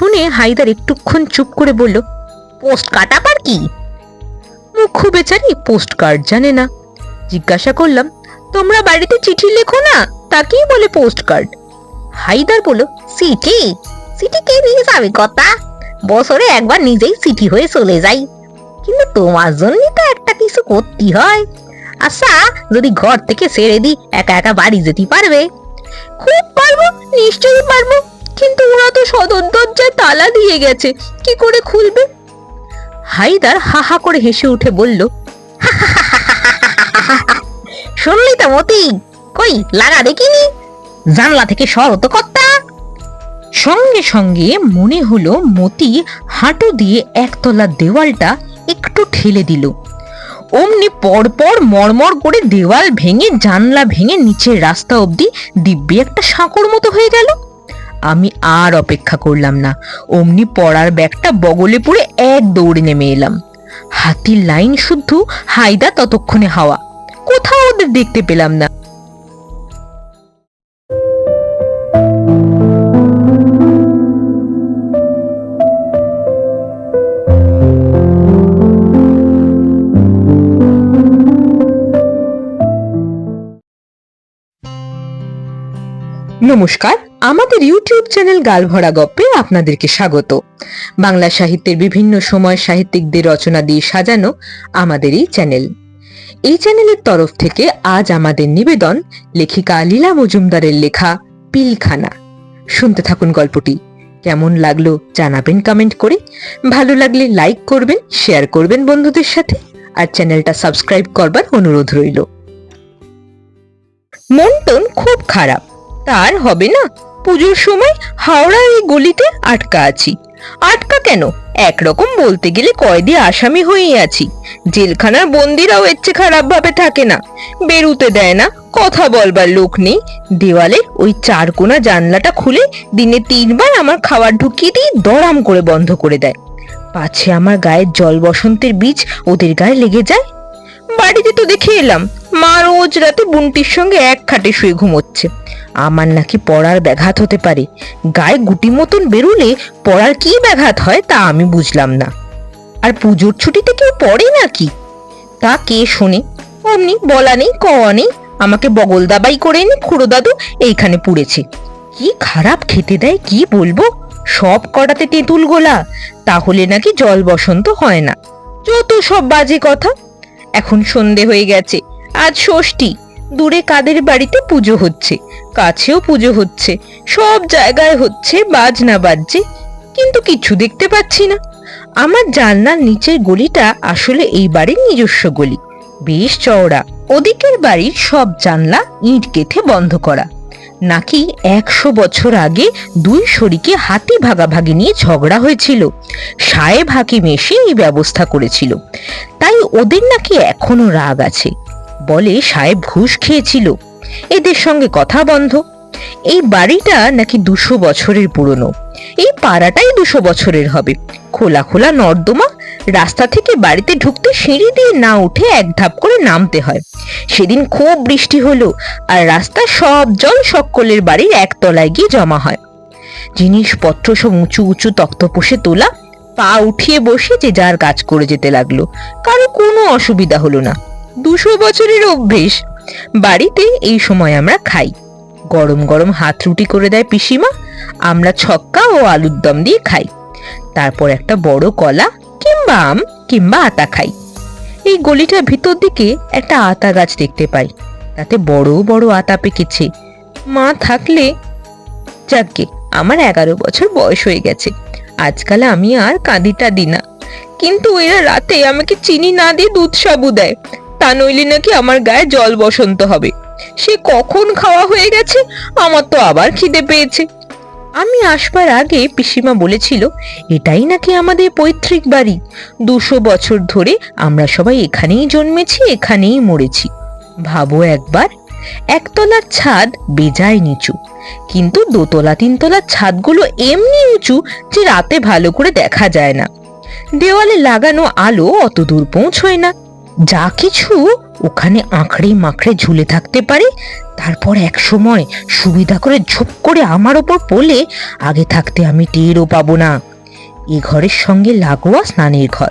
শুনে হায়দার একটুক্ষণ চুপ করে বলল, পোস্ট কাট আবার কি? মুখ্য বেচারি পোস্ট কার্ড জানে না। জিজ্ঞাসা করলাম, তোমরা বাড়িতে চিঠি লেখো না? তাকেই বলে পোস্ট কার্ড। হায়দার বলল চিঠি চিঠি কে নিয়ে যাবে কথা? বছরে একবার নিজেই চিঠি হয়ে চলে যাই। কিন্তু তোমার জন্যই তো একটা কিছু করতে হয়। আচ্ছা যদি ঘর থেকে ছেড়ে দিই, একা একা বাড়ি যেতে পারবে? খুব পারব, নিশ্চয়ই পারব। কিন্তু তো সদর দরজায় তালা দিয়ে গেছে কি করে খুলবে হাইদার হা হা করে হেসে উঠে বলল শুনলি তো মতি কই লাগা দেখিনি জানলা থেকে সর তো কর্তা সঙ্গে সঙ্গে মনে হলো মতি হাঁটু দিয়ে একতলা দেওয়ালটা একটু ঠেলে দিল অমনি পরপর মরমর করে দেওয়াল ভেঙে জানলা ভেঙে নিচের রাস্তা অবধি দিব্যি একটা সাঁকর মতো হয়ে গেল আমি আর অপেক্ষা করলাম না। অমনি পড়ার ব্যাগটা বগলে পড়ে এক দৌড়ে নেমে এলাম। হাতির লাইন শুদ্ধ, হায়দা ততক্ষণে হাওয়া। কোথাও ওদের দেখতে পেলাম না। নমস্কার আমাদের ইউটিউব চ্যানেল গালভরা গপ্পে আপনাদেরকে স্বাগত। বাংলা সাহিত্যের বিভিন্ন সময় সাহিত্যিকদের রচনা দিয়ে সাজানো আমাদের এই চ্যানেল। এই চ্যানেলের তরফ থেকে আজ আমাদের নিবেদন লেখিকা লীলা মজুমদারের লেখা পিলখানা। শুনতে থাকুন গল্পটি। কেমন লাগল জানাবেন কমেন্ট করে। ভালো লাগলে লাইক করবেন, শেয়ার করবেন বন্ধুদের সাথে, আর চ্যানেলটা সাবস্ক্রাইব করবার অনুরোধ রইল। মন খুব খারাপ। তার হবে না। পুজোর সময় হাওড়া এই গলিতে আটকা আছি। আটকা কেন? একরকম বলতে গেলে কয়েদি আসামি হয়েই আছি। জেলখানার বন্দিরাও এর চেয়ে খারাপ ভাবে থাকে না। বেরুতে দেয় না, কথা বলবার লোক নেই। দেওয়ালের ওই চার কোনা জানলাটা খুলে দিনে তিনবার আমার খাবার ঢুকিয়ে দিয়ে দরাম করে বন্ধ করে দেয়। পাছে আমার গায়ের জল বসন্তের বীজ ওদের গায়ে লেগে যায়। বাড়িতে তো দেখে এলাম মা রোজ রাতে বুনটির সঙ্গে এক খাটে শুয়ে ঘুমোচ্ছে। আমার নাকি পড়ার ব্যাঘাত হতে পারে। গায়ে গুটি মতন বেরুলে পড়ার কি ব্যাঘাত হয় তা আমি বুঝলাম না। আর পুজোর ছুটিতে কেউ পড়ে নাকি? তা কে শোনে? অমনি বলা নেই, কওয়া নেই। আমাকে বগল দাবাই করে এনে খুড়ো দাদু এইখানে পুড়েছে। কি খারাপ খেতে দেয়, কি বলব? সব কটাতে তেঁতুল গোলা। তাহলে নাকি জল বসন্ত হয় না। যত সব বাজে কথা। এখন সন্ধে হয়ে গেছে। আজ ষষ্ঠী। দূরে কাদের বাড়িতে পুজো হচ্ছে? কাছেও পুজো হচ্ছে। সব জায়গায় হচ্ছে বাজনা বাজছে। কিন্তু কিছু দেখতে পাচ্ছি না। আমার জানলার নিচের গলিটা আসলে এই বাড়ির নিজস্ব গলি। বেশ চওড়া। ওদিকের বাড়ির সব জানলা ইট গেথে বন্ধ করা। নাকি একশো বছর আগে দুই শরীকে হাতি ভাগাভাগি নিয়ে ঝগড়া হয়েছিল? সাহেব হাকিম এসে এই ব্যবস্থা করেছিল। তাই ওদের নাকি এখনও রাগ আছে। বলে সাহেব ঘুষ খেয়েছিল। এদের সঙ্গে কথা বন্ধ। এই বাড়িটা নাকি দুশো বছরের পুরনো। এই পাড়াটাই দুশো বছরের হবে। খোলা খোলা নর্দমা, রাস্তা থেকে বাড়িতে ঢুকতে সিঁড়ি দিয়ে না উঠে এক ধাপ করে নামতে হয়। সেদিন খুব বৃষ্টি হলো আর রাস্তা সব জল সকলের বাড়ির একতলায় গিয়ে জমা হয়। জিনিসপত্র সব উঁচু উঁচু তক্তপোষে তোলা, পা উঠিয়ে বসে যে যার কাজ করে যেতে লাগল। কারও কোনো অসুবিধা হলো না। দুশো বছরের অভ্যেস। বাড়িতে এই সময় আমরা খাই। গরম গরম হাত রুটি করে দেয় পিসিমা, আমরা ছক্কা ও আলুর দম দিয়ে খাই। তারপর একটা বড় কলা কিংবা আম কিংবা আতা খাই। এই গলিটার ভিতর দিকে একটা আতা গাছ দেখতে পাই। তাতে বড় বড় আতা পেকেছে। মা থাকলে যাকে আমার এগারো বছর বয়স হয়ে গেছে। আজকাল আমি আর কাঁদিটা দিই না কিন্তু এরা রাতে আমাকে চিনি না দিয়ে দুধ সাবু দেয়। নইলে নাকি আমার গায়ে জল বসন্ত হবে? সে কখন খাওয়া হয়ে গেছে? আমার তো আবার খিদে পেয়েছে। আমি আসবার আগে পিসিমা বলেছিল, এটাই নাকি আমাদের পৈতৃক বাড়ি। দুশো বছর ধরে আমরা সবাই এখানেই জন্মেছি, এখানেই মরেছি। ভাবো একবার একতলার ছাদ বেজায় নিচু। কিন্তু দোতলা তিনতলার ছাদগুলো এমনি উঁচু যে রাতে ভালো করে দেখা যায় না। দেওয়ালে লাগানো আলো অত দূর পৌঁছয় না। যা কিছু ওখানে আঁকড়ে মাখড়ে ঝুলে থাকতে পারে, তারপর এক সময় সুবিধা করে ঝোপ করে আমার ওপর পড়লে আগে থাকতে আমি টেরও পাবো না। এ ঘরের সঙ্গে লাগোয়া স্নানের ঘর।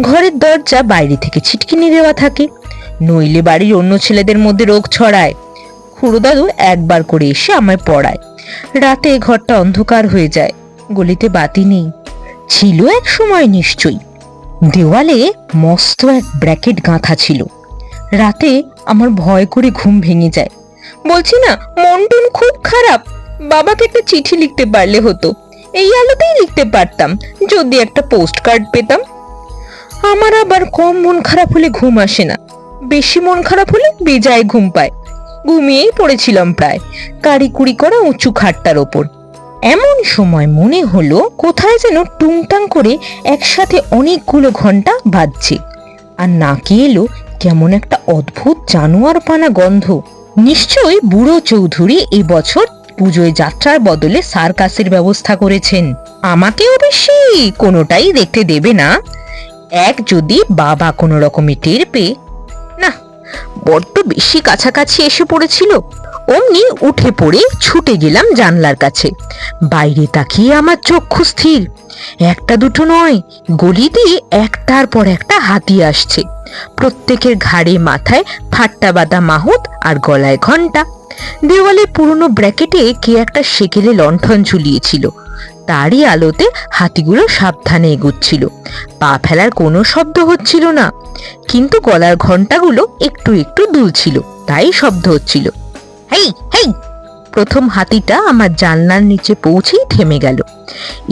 ঘরের দরজা বাইরে থেকে ছিটকিনি দেওয়া থাকে, নইলে বাড়ির অন্য ছেলেদের মধ্যে রোগ ছড়ায়। খুড়ো দাদু একবার করে এসে আমায় পড়ায়। রাতে ঘরটা অন্ধকার হয়ে যায়, গলিতে বাতি নেই। ছিল এক সময় নিশ্চয়ই। দেওয়ালে মস্ত এক ব্র্যাকেট গাঁথা ছিল। রাতে আমার ভয় করে ঘুম ভেঙে যায়। বলছি না, মন টন খুব খারাপ। বাবাকে একটা চিঠি লিখতে পারলে হতো। এই আলোতেই লিখতে পারতাম, যদি একটা পোস্ট কার্ড পেতাম। আমার আবার কম মন খারাপ হলে ঘুম আসে না। বেশি মন খারাপ হলে বেজায় ঘুম পায়। ঘুমিয়েই পড়েছিলাম প্রায়। কারি কুড়ি করা উঁচু খাটটার ওপর। এমন সময় মনে হলো কোথায় যেন টুংটাং করে একসাথে অনেকগুলো ঘণ্টা বাজছে। আর নাকে এলো কেমন একটা অদ্ভুত জানোয়ার পানা গন্ধ। নিশ্চয়ই বুড়ো চৌধুরী এই বছর পুজোয় যাত্রার বদলে সার্কাসের ব্যবস্থা করেছেন। আমাকে অবশ্যই কোনোটাই দেখতে দেবে না। এক যদি বাবা কোনো রকমে টের পেয়ে না, বড্ড বেশি কাছাকাছি এসে পড়েছিল। অমনি উঠে পড়ে ছুটে গেলাম জানলার কাছে। বাইরে তাকিয়ে আমার চক্ষু স্থির। একটা দুটো নয়, গলি দিয়ে একটার পর একটা হাতি আসছে। প্রত্যেকের ঘাড়ে মাথায় ফাট্টা বাঁধা মাহুত আর গলায় ঘণ্টা। দেওয়ালে পুরনো ব্র্যাকেটে কে একটা সেকেলে লণ্ঠন ঝুলিয়েছিল। তারই আলোতে হাতিগুলো সাবধানে এগুচ্ছিল। পা ফেলার কোনো শব্দ হচ্ছিল না। কিন্তু গলার ঘন্টাগুলো একটু একটু দুলছিল, তাই শব্দ হচ্ছিল। হেই হেই। প্রথম হাতিটা আমার জানলার নিচে পৌঁছেই থেমে গেল।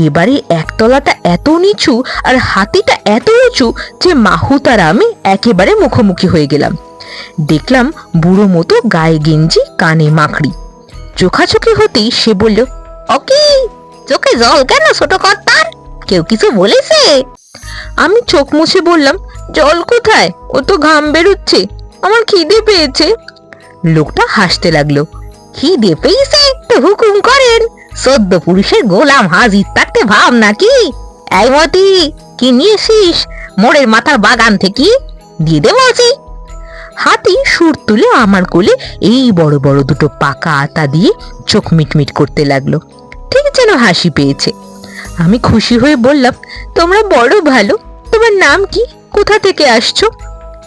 এবারে একতলাটা এত নিচু আর হাতিটা এত উঁচু যে মাহুত আর আমি একেবারে মুখোমুখি হয়ে গেলাম। দেখলাম বুড়ো মতো গায়ে গেঞ্জি, কানে মাখড়ি। চোখাচোখি হতেই সে বলল অকি চোখে জল কেন ছোট কর্তার? কেউ কিছু বলেছে? আমি চোখ মুছে বললাম, জল কোথায়? ও তো ঘাম বেরোচ্ছে। আমার খিদে পেয়েছে। লোকটা হাসতে লাগল। খিদে পেয়েছে তো হুকুম করেন। সদ্য পুরুষের গোলাম হাজির থাকতে ভাব নাকি? এই মতি, কি নিয়েছিস মোড়ের মাথার বাগান থেকে? দিয়ে দে হাতি সুর তুলে আমার কোলে এই বড় বড় দুটো পাকা আতা দিয়ে চোখ মিটমিট করতে লাগল। ঠিক যেন হাসি পেয়েছে। আমি খুশি হয়ে বললাম, তোমরা বড় ভালো। তোমার নাম কি? কোথা থেকে আসছো?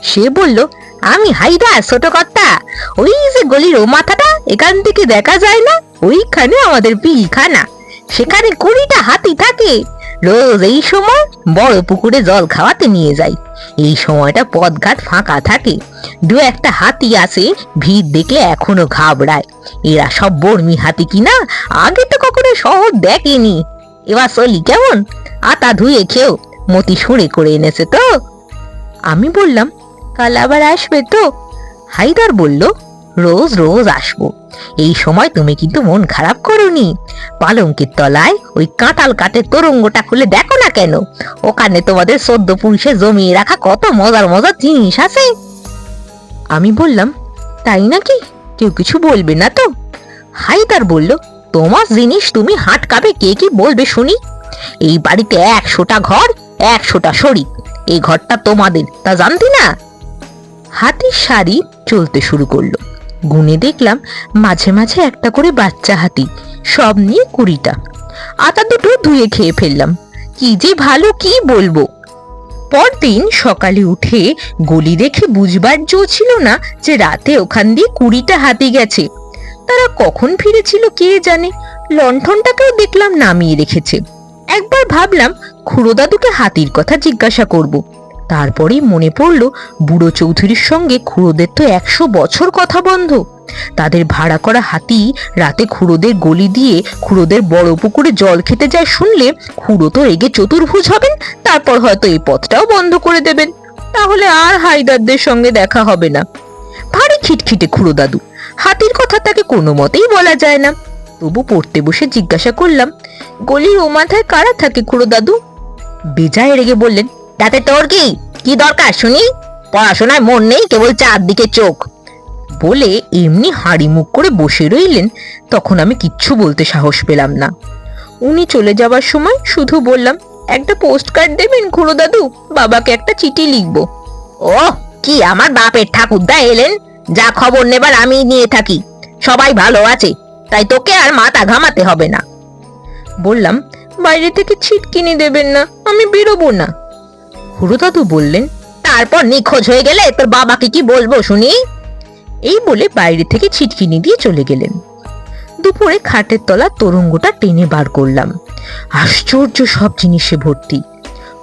সে বলল আমি হাইদা ছোট কর্তা। ওই যে গলির ও মাথাটা, এখান থেকে দেখা যায় না? ওইখানে আমাদের পিলখানা সেখানে কুড়িটা হাতি থাকে। রোজ এই সময় বড় পুকুরে জল খাওয়াতে নিয়ে যাই। এই সময়টা পথঘাট ফাঁকা থাকে। দু একটা হাতি আসে ভিড় দেখে এখনও ঘাবড়ায়। এরা সব বর্মি হাতি কিনা, আগে তো কখনো শহর দেখেনি। এবার চলি কেমন? আতা ধুয়ে খেও। মতি সুরে করে এনেছে তো। আমি বললাম কাল আবার আসবে তো? হাইদার বলল, রোজ রোজ আসব। এই সময় তুমি কিন্তু মন খারাপ করনি। পালঙ্কের তলায় ওই কাঁটাল কাঠের তোরঙ্গটা খুলে দেখো না কেন? ওখানে তোমাদের সদ্য পুরুষে জমিয়ে রাখা কত মজার মজার জিনিস আছে? আমি বললাম, তাই নাকি? কেউ কিছু বলবে না তো? হাইদার বলল, তোমার জিনিস তুমি হাট কাবে কে কি বলবে শুনি? এই বাড়িতে একশোটা ঘর, একশোটা শরীর। এই ঘরটা তোমাদের, তা জানতি না? হাতির শাড়ি চলতে শুরু করল। গুনে দেখলাম মাঝে মাঝে একটা করে বাচ্চা হাতি, সব নিয়ে কুড়িটা। আতা দুটো ধুয়ে খেয়ে ফেললাম। কি যে ভালো, কি বলব? পরদিন সকালে উঠে গলি দেখে বুঝবার জো ছিল না যে রাতে ওখান দিয়ে কুড়িটা হাতি গেছে। তারা কখন ফিরেছিল কে জানে? লণ্ঠনটাকেও দেখলাম নামিয়ে রেখেছে। একবার ভাবলাম খুড়ো দাদুকে হাতির কথা জিজ্ঞাসা করব। তারপরেই মনে পড়ল বুড়ো চৌধুরীর সঙ্গে খুড়োদের তো একশো বছর কথা বন্ধ। তাদের ভাড়া করা হাতি রাতে খুড়োদের গলি দিয়ে খুড়োদের বড় পুকুরে জল খেতে যায় শুনলে খুড়ো তো রেগে চতুর্ভুজ হবেন, তারপর হয়তো এই পথটাও বন্ধ করে দেবেন। তাহলে আর হাইদারদের সঙ্গে দেখা হবে না। ভারী খিটখিটে খুড়ো দাদু হাতির কথা তাকে কোনো মতেই বলা যায় না। তবু পড়তে বসে জিজ্ঞাসা করলাম, গলির ও মাথায় কারা থাকে খুড়ো দাদু বেজায় রেগে বললেন, তাতে তোর কি? কি দরকার শুনি? পড়াশোনায় মন নেই, কেবল চারদিকে চোখ। বলে এমনি হাঁড়ি মুখ করে বসে রইলেন, তখন আমি কিচ্ছু বলতে সাহস পেলাম না। উনি চলে যাবার সময় শুধু বললাম, একটা পোস্ট কার্ড দেবেন খুড়ো দাদু? বাবাকে একটা চিঠি লিখব। ও কি আমার বাপের ঠাকুরদা এলেন? যা খবর নেবার আমি নিয়ে থাকি। সবাই ভালো আছে, তাই তোকে আর মাথা ঘামাতে হবে না। বললাম, বাইরে থেকে ছিট কিনে দেবেন না, আমি বেরোবো না। খুড়ো দাদু বললেন, তারপর নিখোঁজ হয়ে গেলে তোর বাবাকে কি বলব শুনি? এই বলে বাইরে থেকে ছিটকিনি দিয়ে চলে গেলেন। দুপুরে খাটের তলা তরঙ্গটা টেনে বার করলাম। আশ্চর্য সব জিনিসে ভর্তি।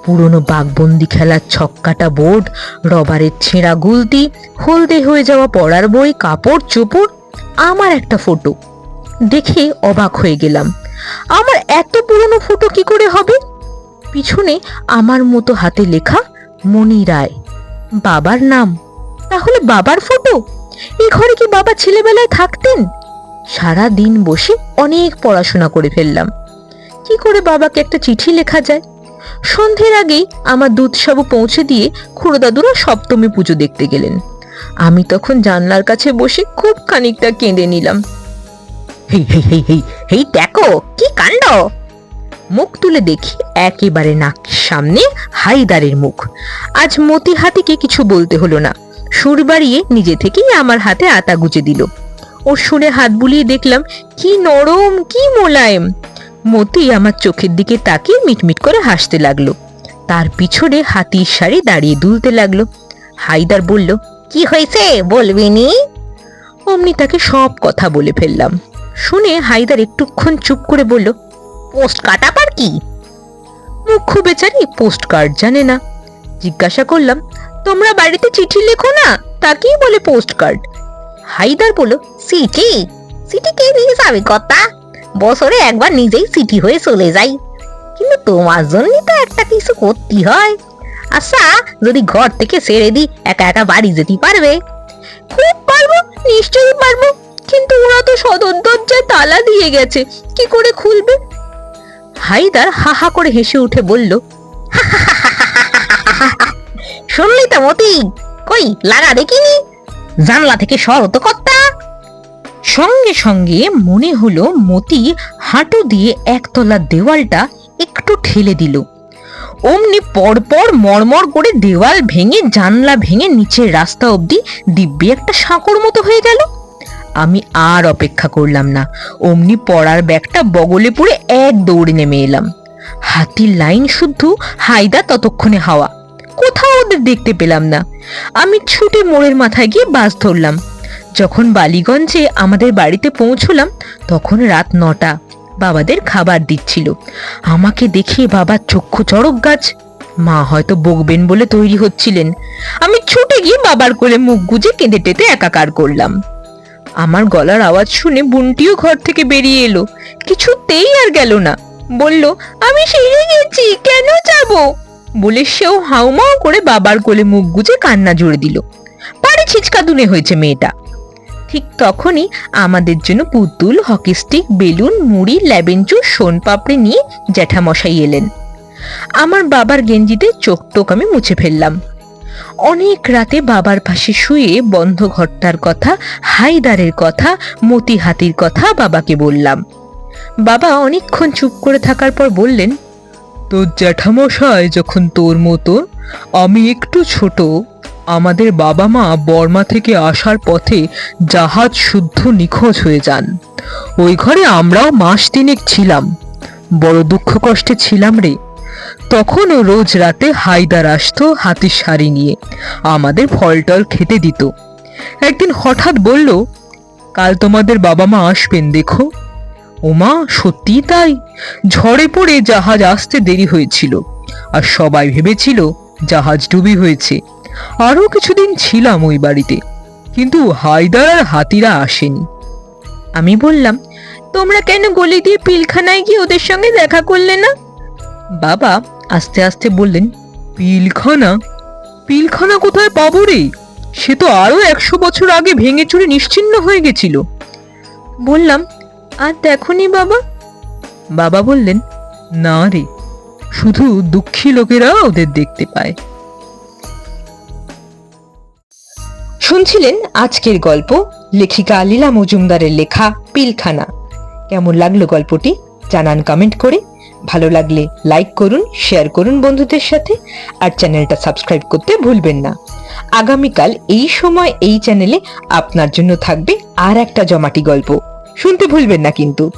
পুরনো বাঘবন্দি খেলার ছক্কাটা বোর্ড, রবারের ছেঁড়া গুলতি, হলদে হয়ে যাওয়া পড়ার বই, কাপড়, চোপড়, আমার একটা ফটো। দেখে অবাক হয়ে গেলাম। আমার এত পুরনো ফটো কি করে হবে? পিছনে আমার মতো হাতে লেখা মণি রায়। বাবার নাম। তাহলে বাবার ফটো এই ঘরে কি বাবা ছেলেবেলায় থাকতেন? সারা দিন বসে অনেক পড়াশোনা করে ফেললাম। কি করে বাবাকে একটা চিঠি লেখা যায়? সন্ধ্যের আগেই আমার দুধসাবু পৌঁছে দিয়ে খুড়োদাদুরা সপ্তমী পুজো দেখতে গেলেন। আমি তখন জানলার কাছে বসে খুব খানিকটা কেঁদে নিলাম। হেই হেই হেই হেই দেখো, কি কাণ্ড? মুখ তুলে দেখি একেবারে নাক সামনে হাইদারের মুখ। আজ মতি হাতিকে কিছু বলতে হলো না। সুর বাড়িয়ে নিজে থেকেই আমার হাতে আতা গুজে দিল। ওর সুরে হাত বুলিয়ে দেখলাম, কি নরম, কি মোলায়েম! মতি আমার চোখের দিকে তাকিয়ে মিটমিট করে হাসতে লাগল। তার পিছনে হাতির শাড়ি দাঁড়িয়ে দুলতে লাগল। হাইদার বলল, কি হয়েছে, বলবি নি? অমনি তাকে সব কথা বলে ফেললাম। শুনে হাইদার একটুক্ষণ চুপ করে বলল পোস্ট কাটাবার কি? মুখ্য বেচারি পোস্ট কার্ড জানে না। জিজ্ঞাসা করলাম, তোমরা বাড়িতে চিঠি লেখো না? তাকেই বলে পোস্ট কার্ড হাইদার বলল, সিটি? সিটি কে নিয়ে যাবে কথা বছরে একবার নিজেই সিটি হয়ে চলে যাই। কিন্তু তোমার জন্য তো একটা কিছু করতে হয়। আচ্ছা যদি ঘর থেকে ছেড়ে দিই, একা একা বাড়ি যেতে পারবে? খুব পারব, নিশ্চয়ই পারব। কিন্তু ওরা তো সদর দরজায় তালা দিয়ে গেছে। কি করে খুলবে? হাইদার হা হা করে হেসে উঠে বলল শুনলি তো মতি, কই, লাগা দেখিনি? জানলা থেকে সর তো কর্তা। সঙ্গে সঙ্গে মনে হলো মতি হাঁটু দিয়ে একতলা দেওয়ালটা একটু ঠেলে দিল। অমনি পরপর মরমর করে দেওয়াল ভেঙে জানলা ভেঙে নিচের রাস্তা অবধি দিব্যি একটা সাঁকর মতো হয়ে গেল। আমি আর অপেক্ষা করলাম না। অমনি পড়ার ব্যাগটা বগলে পড়ে এক দৌড়ে নেমে এলাম। হাতির লাইন শুদ্ধ হাইদা ততক্ষণে হাওয়া। কোথাও ওদের দেখতে পেলাম না। আমি ছুটে মোড়ের মাথায় গিয়ে বাস ধরলাম। যখন বালিগঞ্জে আমাদের বাড়িতে পৌঁছলাম, তখন রাত নটা। বাবাদের খাবার দিচ্ছিল। আমাকে দেখে বাবার চক্ষু চড়ক গাছ, মা হয়তো বকবেন বলে তৈরি হচ্ছিলেন। আমি ছুটে গিয়ে বাবার কোলে মুখ গুজে কেঁদে টেতে একাকার করলাম। আমার গলার আওয়াজ শুনে বুনটিও ঘর থেকে বেরিয়ে এলো। কিছুতেই আর গেল না। বলল, আমি সেরে গেছি, কেন যাব? বলে সেও হাউমাউ করে বাবার কোলে মুখ গুজে কান্না জুড়ে দিল। পারে ছিচকা দুনে হয়েছে মেয়েটা। ঠিক তখনই আমাদের জন্য পুতুল, হকি স্টিক, বেলুন, মুড়ি ল্যাবেঞ্চু সোন পাপড়ি নিয়ে জ্যাঠামশাই এলেন। আমার বাবার গেঞ্জিতে চোখ টোক আমি মুছে ফেললাম। অনেক রাতে বাবার পাশে শুয়ে বন্ধ ঘরটার কথা হাইদারের কথা মতি হাতির কথা বাবাকে বললাম। বাবা অনেকক্ষণ চুপ করে থাকার পর বললেন, তোর জ্যাঠামশাই যখন তোর মতো আমি একটু ছোট, আমাদের বাবা মা বর্মা থেকে আসার পথে জাহাজ শুদ্ধ নিখোঁজ হয়ে যান। ওই ঘরে আমরাও মাস তিনেক ছিলাম। বড় দুঃখ কষ্টে ছিলাম রে। তখনও রোজ রাতে হাইদার আসতো হাতির শাড়ি নিয়ে। আমাদের ফলটল খেতে দিত। একদিন হঠাৎ বলল, কাল তোমাদের বাবা মা আসবেন দেখো। ওমা সত্যি তাই? ঝড়ে পড়ে জাহাজ আসতে দেরি হয়েছিল। আর সবাই ভেবেছিল জাহাজ ডুবি হয়েছে। আরও কিছুদিন ছিলাম ওই বাড়িতে। কিন্তু হায়দার আর হাতিরা আসেনি। আমি বললাম, তোমরা কেন গলি দিয়ে পিলখানায় গিয়ে ওদের সঙ্গে দেখা করলে না? বাবা আস্তে আস্তে বললেন, পিলখানা? পিলখানা কোথায় পাবো রে? সে তো আরও একশো বছর আগে ভেঙে চুরে নিশ্চিন্ন হয়ে গেছিল। বললাম, আর দেখনি বাবা? বাবা বললেন, না রে, শুধু দুঃখী লোকেরা ওদের দেখতে পায়। শুনছিলেন আজকের গল্প লেখিকা লীলা মজুমদারের লেখা পিলখানা। কেমন লাগল গল্পটি জানান কমেন্ট করে। ভালো লাগলে লাইক করুন শেয়ার করুন বন্ধুদের সাথে, আর চ্যানেলটা সাবস্ক্রাইব করতে ভুলবেন না। আগামীকাল এই সময় এই চ্যানেলে আপনার জন্য থাকবে আর একটা জমাটি গল্প। শুনতে ভুলবেন না কিন্তু।